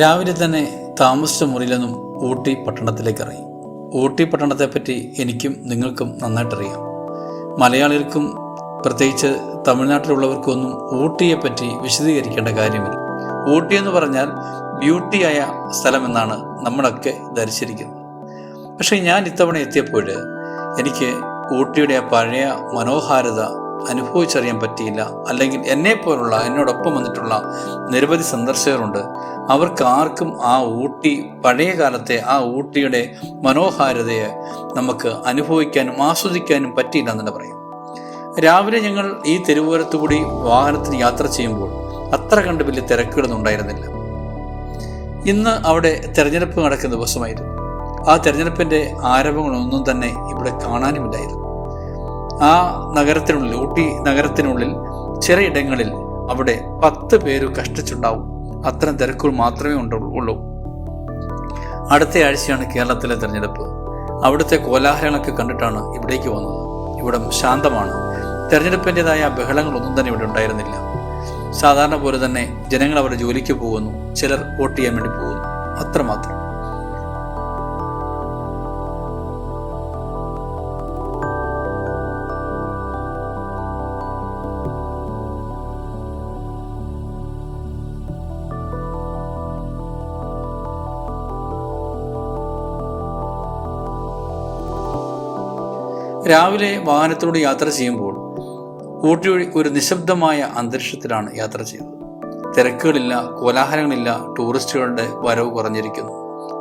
രാവിലെ തന്നെ താമസിച്ച മുറിയിൽ നിന്നും ഊട്ടി പട്ടണത്തിലേക്ക് ഇറങ്ങി ഊട്ടി പട്ടണത്തെപ്പറ്റി എനിക്കും നിങ്ങൾക്കും നന്നായിട്ടറിയാം. മലയാളികൾക്കും പ്രത്യേകിച്ച് തമിഴ്നാട്ടിലുള്ളവർക്കൊന്നും ഊട്ടിയെപ്പറ്റി വിശദീകരിക്കേണ്ട കാര്യമില്ല. ഊട്ടി എന്ന് പറഞ്ഞാൽ ബ്യൂട്ടിയായ സ്ഥലമെന്നാണ് നമ്മളൊക്കെ ധരിച്ചിരിക്കുന്നത്. പക്ഷേ ഞാൻ ഇത്തവണ എത്തിയപ്പോൾ എനിക്ക് ഊട്ടിയുടെ ആ പഴയ മനോഹാരിത അനുഭവിച്ചറിയാൻ പറ്റിയില്ല. അല്ലെങ്കിൽ എന്നെ പോലുള്ള എന്നോടൊപ്പം വന്നിട്ടുള്ള നിരവധി സന്ദർശകരുണ്ട്. അവർക്ക് ആർക്കും ആ ഊട്ടി പഴയ കാലത്തെ ആ ഊട്ടിയുടെ മനോഹാരിതയെ നമുക്ക് അനുഭവിക്കാനും ആസ്വദിക്കാനും പറ്റിയില്ല എന്ന് പറയും. രാവിലെ ഞങ്ങൾ ഈ തെരുവോരത്തുകൂടി വാഹനത്തിൽ യാത്ര ചെയ്യുമ്പോൾ അത്ര കണ്ട് വലിയ തിരക്കുകളൊന്നും ഉണ്ടായിരുന്നില്ല. ഇന്ന് അവിടെ തെരഞ്ഞെടുപ്പ് നടക്കുന്ന ദിവസമായിരുന്നു. ആ തെരഞ്ഞെടുപ്പിന്റെ ആരംഭങ്ങളൊന്നും തന്നെ ഇവിടെ കാണാനുമില്ലായിരുന്നു. ആ നഗരത്തിനുള്ളിൽ ഊട്ടി നഗരത്തിനുള്ളിൽ ചിലയിടങ്ങളിൽ അവിടെ പത്ത് പേര് കഷ്ടിച്ചുണ്ടാവും. അത്തരം തിരക്കുകൾ മാത്രമേ ഉള്ളൂ. അടുത്ത ആഴ്ചയാണ് കേരളത്തിലെ തെരഞ്ഞെടുപ്പ്. അവിടുത്തെ കോലാഹലങ്ങളൊക്കെ കണ്ടിട്ടാണ് ഇവിടേക്ക് വന്നത്. ഇവിടം ശാന്തമാണ്. തെരഞ്ഞെടുപ്പിന്റെതായ ബഹളങ്ങളൊന്നും തന്നെ ഇവിടെ ഉണ്ടായിരുന്നില്ല. സാധാരണ പോലെ തന്നെ ജനങ്ങൾ അവരുടെ ജോലിക്ക് പോകുന്നു. ചിലർ വോട്ട് ചെയ്യാൻ വേണ്ടി പോകുന്നു. അത്രമാത്രം. രാവിലെ വാഹനത്തിലൂടെ യാത്ര ചെയ്യുമ്പോൾ ഊട്ടി വഴി ഒരു നിശബ്ദമായ അന്തരീക്ഷത്തിലാണ് യാത്ര ചെയ്തത് തിരക്കുകളില്ല കോലാഹലങ്ങളില്ല ടൂറിസ്റ്റുകളുടെ വരവ് കുറഞ്ഞിരിക്കുന്നു.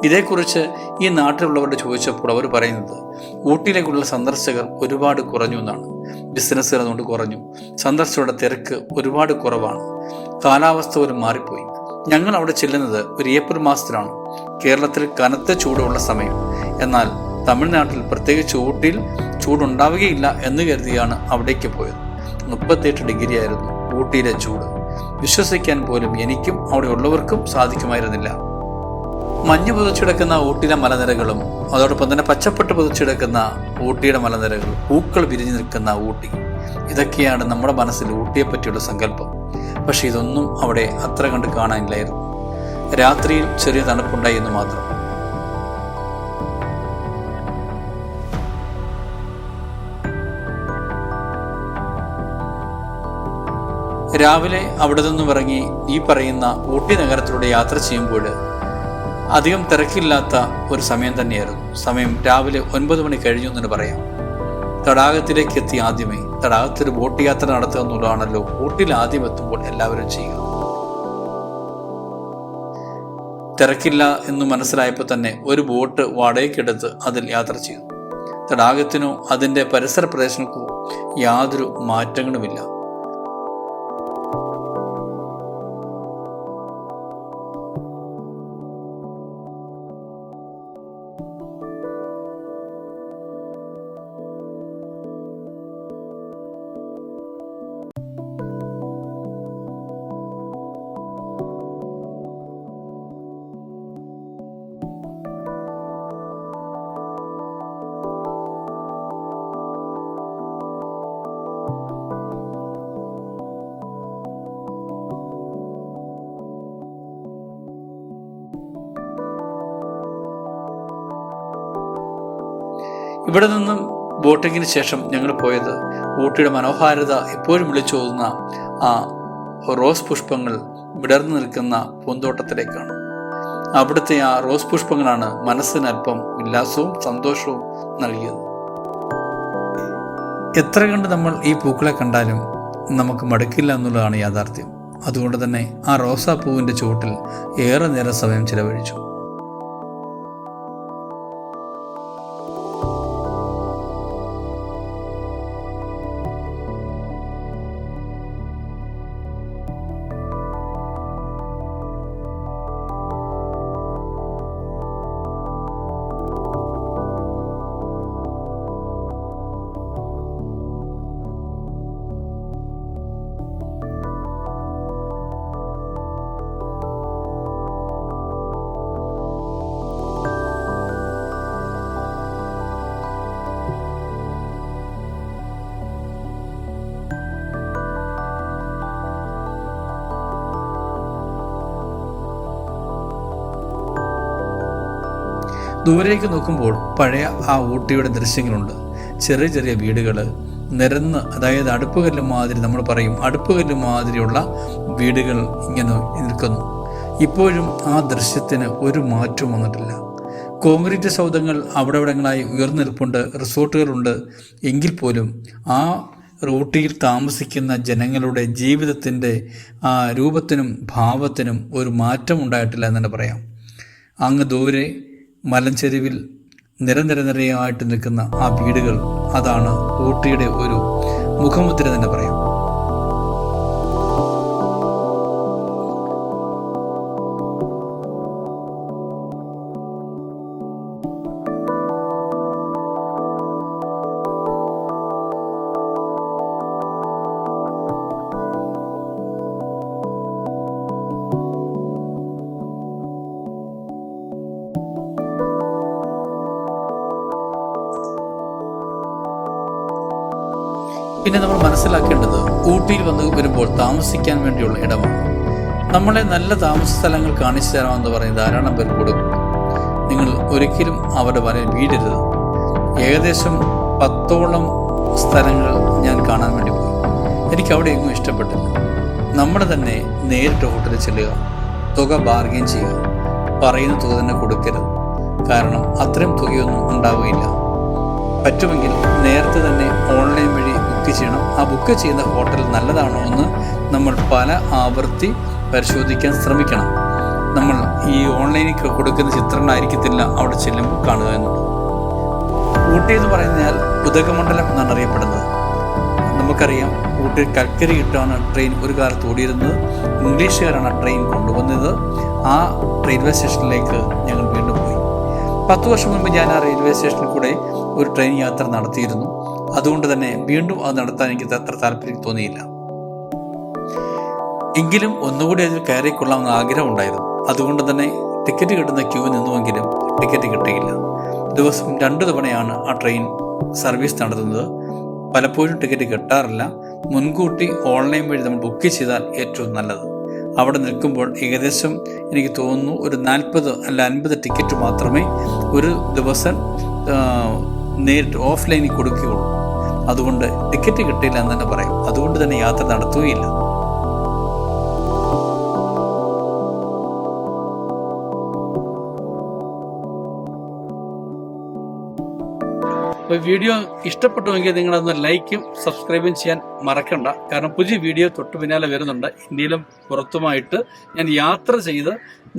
ഇതേക്കുറിച്ച് ഈ നാട്ടിലുള്ളവരോട് ചോദിച്ചപ്പോൾ അവർ പറയുന്നത് ഊട്ടിയിലേക്കുള്ള സന്ദർശകർ ഒരുപാട് കുറഞ്ഞു എന്നാണ്. ബിസിനസ്സുകൾ അതുകൊണ്ട് കുറഞ്ഞു. സന്ദർശകരുടെ തിരക്ക് ഒരുപാട് കുറവാണ്. കാലാവസ്ഥ ഒരു മാറിപ്പോയി. ഞങ്ങൾ അവിടെ ചെല്ലുന്നത് ഒരു ഏപ്രിൽ മാസത്തിലാണ്. കേരളത്തിൽ കനത്ത ചൂടുള്ള സമയം. എന്നാൽ തമിഴ്നാട്ടിൽ പ്രത്യേകിച്ച് ഊട്ടിയിൽ ചൂടുണ്ടാവുകയില്ല എന്ന് കരുതിയാണ് അവിടേക്ക് പോയത്. മുപ്പത്തിയെട്ട് ഡിഗ്രി ആയിരുന്നു ഊട്ടിയിലെ ചൂട്. വിശ്വസിക്കാൻ പോലും എനിക്കും അവിടെ ഉള്ളവർക്കും സാധിക്കുമായിരുന്നില്ല. മഞ്ഞ് പുതച്ചിടക്കുന്ന ഊട്ടിയിലെ മലനിരകളും അതോടൊപ്പം തന്നെ പച്ചപ്പെട്ട് പുതച്ചിടക്കുന്ന ഊട്ടിയുടെ മലനിരകൾ പൂക്കൾ വിരിഞ്ഞു നിൽക്കുന്ന ഊട്ടി. ഇതൊക്കെയാണ് നമ്മുടെ മനസ്സിൽ ഊട്ടിയെ പറ്റിയുള്ള സങ്കല്പം. പക്ഷെ ഇതൊന്നും അവിടെ അത്ര കണ്ട് കാണാനില്ലായിരുന്നു. രാത്രിയിൽ ചെറിയ തണുപ്പുണ്ടായി എന്ന് മാത്രം. രാവിലെ അവിടെ നിന്നും ഇറങ്ങി ഈ പറയുന്ന ഊട്ടി നഗരത്തിലൂടെ യാത്ര ചെയ്യുമ്പോൾ അധികം തിരക്കില്ലാത്ത ഒരു സമയം തന്നെയായിരുന്നു. സമയം രാവിലെ ഒൻപത് മണി കഴിഞ്ഞു എന്ന് പറയാം. തടാകത്തിലേക്ക് എത്തി ആദ്യമേ. തടാകത്തിൽ ബോട്ട് യാത്ര നടത്തുക എന്നുള്ളതാണല്ലോ ബോട്ടിൽ ആദ്യം എത്തുമ്പോൾ എല്ലാവരും ചെയ്യുക. തിരക്കില്ല എന്ന് മനസ്സിലായപ്പോൾ തന്നെ ഒരു ബോട്ട് വാടകയ്ക്കെടുത്ത് അതിൽ യാത്ര ചെയ്തു. തടാകത്തിനോ അതിന്റെ പരിസര പ്രദേശങ്ങൾക്കോ യാതൊരു മാറ്റങ്ങളുമില്ല. ഇവിടെ നിന്നും ബോട്ടിങ്ങിന് ശേഷം ഞങ്ങൾ പോയത് ഊട്ടിയുടെ മനോഹാരിത എപ്പോഴും വിളിച്ചോതുന്ന ആ റോസ് പുഷ്പങ്ങൾ വിടർന്നു നിൽക്കുന്ന പൂന്തോട്ടത്തിലേക്കാണ്. അവിടുത്തെ ആ റോസ് പുഷ്പങ്ങളാണ് മനസ്സിന് അല്പം ഉല്ലാസവും സന്തോഷവും നൽകിയത്. എത്ര കണ്ട് നമ്മൾ ഈ പൂക്കളെ കണ്ടാലും നമുക്ക് മടുക്കില്ല എന്നുള്ളതാണ് യാഥാർത്ഥ്യം. അതുകൊണ്ട് തന്നെ ആ റോസാപ്പൂവിന്റെ ചുവട്ടിൽ ഏറെ നേരം സമയം ചിലവഴിച്ചു. ദൂരേക്ക് നോക്കുമ്പോൾ പഴയ ആ ഊട്ടിയുടെ ദൃശ്യങ്ങളുണ്ട്. ചെറിയ ചെറിയ വീടുകൾ നിരന്ന് അതായത് അടുപ്പുകല്ല് മാതിരി നമ്മൾ പറയും അടുപ്പുകല്ല് മാതിരിയുള്ള വീടുകൾ ഇങ്ങനെ നിൽക്കുന്നു. ഇപ്പോഴും ആ ദൃശ്യത്തിന് ഒരു മാറ്റവും വന്നിട്ടില്ല. കോൺക്രീറ്റ് സൗധങ്ങൾ അവിടെ ഇവിടങ്ങളായി ഉയർന്നു നിൽപ്പുണ്ട് റിസോർട്ടുകളുണ്ട്. എങ്കിൽ പോലും ആ റൂട്ടിയിൽ താമസിക്കുന്ന ജനങ്ങളുടെ ജീവിതത്തിന്റെ ആ രൂപത്തിനും ഭാവത്തിനും ഒരു മാറ്റം ഉണ്ടായിട്ടില്ല എന്ന് തന്നെ പറയാം. അങ്ങ് ദൂരെ മലഞ്ചെരുവിൽ നിരനിര നിരയായിട്ട് നിൽക്കുന്ന ആ വീടുകൾ അതാണ് ഊട്ടിയുടെ ഒരു മുഖമുദ്ര തന്നെ പറയാം. പിന്നെ നമ്മൾ മനസ്സിലാക്കേണ്ടത് ഊട്ടിയിൽ വന്ന് വരുമ്പോൾ താമസിക്കാൻ വേണ്ടിയുള്ള ഇടമാണ്. നമ്മളെ നല്ല താമസ സ്ഥലങ്ങൾ കാണിച്ചു തരാമെന്ന് പറഞ്ഞ് ധാരാളം പേർ കൊടുക്കും. നിങ്ങൾ ഒരിക്കലും അവരുടെ വരെ വീടരുത്. ഏകദേശം പത്തോളം സ്ഥലങ്ങൾ ഞാൻ കാണാൻ വേണ്ടി പോയി. എനിക്ക് അവിടെ എങ്ങും ഇഷ്ടപ്പെട്ടില്ല. നമ്മൾ തന്നെ നേരിട്ട് ഹോട്ടലിൽ ചെല്ലുക തുക ബാർഗെയിൻ ചെയ്യുക പറയുന്ന തുക തന്നെ കൊടുക്കരുത്. കാരണം അത്രയും തുകയൊന്നും ഉണ്ടാവുകയില്ല. പറ്റുമെങ്കിൽ നേരത്തെ തന്നെ ഓൺലൈൻ വഴി ബുക്ക് ചെയ്യണം. ആ ബുക്ക് ചെയ്യുന്ന ഹോട്ടൽ നല്ലതാണോ എന്ന് നമ്മൾ പല ആവർത്തി പരിശോധിക്കാൻ ശ്രമിക്കണം. നമ്മൾ ഈ ഓൺലൈനിൽ കൊടുക്കുന്ന ചിത്രങ്ങളായിരിക്കത്തില്ല അവിടെ ചെല്ലുമ്പോൾ കാണുക എന്നുള്ളത് ഊട്ടി എന്ന് പറഞ്ഞാൽ ഉദകമണ്ഡലം എന്നാണ് അറിയപ്പെടുന്നത്. നമുക്കറിയാം ഊട്ടി കൽക്കരി കിട്ടാണ് ട്രെയിൻ ഒരു കാലത്ത് ഓടിയിരുന്നത്. ഇംഗ്ലീഷുകാരാണ് ട്രെയിൻ കൊണ്ടുവന്നത്. ആ റെയിൽവേ സ്റ്റേഷനിലേക്ക് ഞങ്ങൾ വീണ്ടും പോയി. പത്ത് വർഷം മുമ്പ് ഞാൻ ആ റെയിൽവേ സ്റ്റേഷനിൽ കൂടെ ഒരു ട്രെയിൻ യാത്ര നടത്തിയിരുന്നു. അതുകൊണ്ട് തന്നെ വീണ്ടും അത് നടത്താൻ എനിക്ക് അത്ര താല്പര്യം തോന്നിയില്ല. എങ്കിലും ഒന്നുകൂടി അതിൽ കയറിക്കൊള്ളാമെന്ന് ആഗ്രഹം ഉണ്ടായിരുന്നു. അതുകൊണ്ട് തന്നെ ടിക്കറ്റ് കിട്ടുന്ന ക്യൂ നിന്നുവെങ്കിലും ടിക്കറ്റ് കിട്ടിയില്ല. ദിവസം രണ്ടു തവണയാണ് ആ ട്രെയിൻ സർവീസ് നടത്തുന്നത്. പലപ്പോഴും ടിക്കറ്റ് കിട്ടാറില്ല. മുൻകൂട്ടി ഓൺലൈൻ വഴി നമ്മൾ ബുക്ക് ചെയ്താൽ ഏറ്റവും നല്ലത്. അവിടെ നിൽക്കുമ്പോൾ ഏകദേശം എനിക്ക് തോന്നുന്നു ഒരു നാൽപ്പത് അല്ല അൻപത് ടിക്കറ്റ് മാത്രമേ ഒരു ദിവസം നേരിട്ട് ഓഫ്ലൈനിൽ കൊടുക്കുകയുള്ളൂ. അതുകൊണ്ട് ടിക്കറ്റ് കിട്ടിയില്ല എന്ന് തന്നെ പറയും. അതുകൊണ്ട് തന്നെ യാത്ര നടത്തുകയില്ല. അപ്പോൾ വീഡിയോ ഇഷ്ടപ്പെട്ടുവെങ്കിൽ നിങ്ങളൊന്ന് ലൈക്കും സബ്സ്ക്രൈബും ചെയ്യാൻ മറക്കണ്ട. കാരണം പുതിയ വീഡിയോ തൊട്ട് പിന്നാലെ വരുന്നുണ്ട്. ഇന്ത്യയിലും പുറത്തുമായിട്ട് ഞാൻ യാത്ര ചെയ്ത്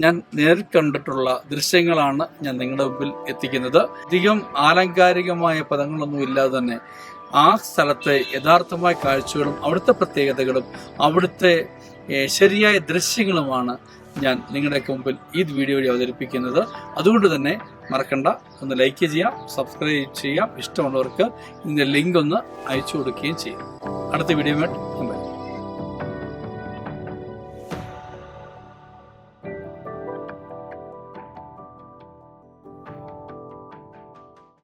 ഞാൻ നേരിൽ കണ്ടിട്ടുള്ള ദൃശ്യങ്ങളാണ് ഞാൻ നിങ്ങളുടെ മുമ്പിൽ എത്തിക്കുന്നത്. അധികം ആലങ്കാരികമായ പദങ്ങളൊന്നും ഇല്ലാതെ തന്നെ ആ സ്ഥലത്തെ യഥാർത്ഥമായ കാഴ്ചകളും അവിടുത്തെ പ്രത്യേകതകളും അവിടുത്തെ ശരിയായ ദൃശ്യങ്ങളുമാണ് ഞാൻ നിങ്ങളുടെയൊക്കെ മുമ്പിൽ ഈ വീഡിയോ വഴി അവതരിപ്പിക്കുന്നത്. അതുകൊണ്ട് തന്നെ മറക്കണ്ട. ഒന്ന് ലൈക്ക് ചെയ്യാം സബ്സ്ക്രൈബ് ചെയ്യാം. ഇഷ്ടമുള്ളവർക്ക് ഇതിന്റെ ലിങ്ക് ഒന്ന് അയച്ചു കൊടുക്കുകയും ചെയ്യാം. അടുത്ത വീഡിയോ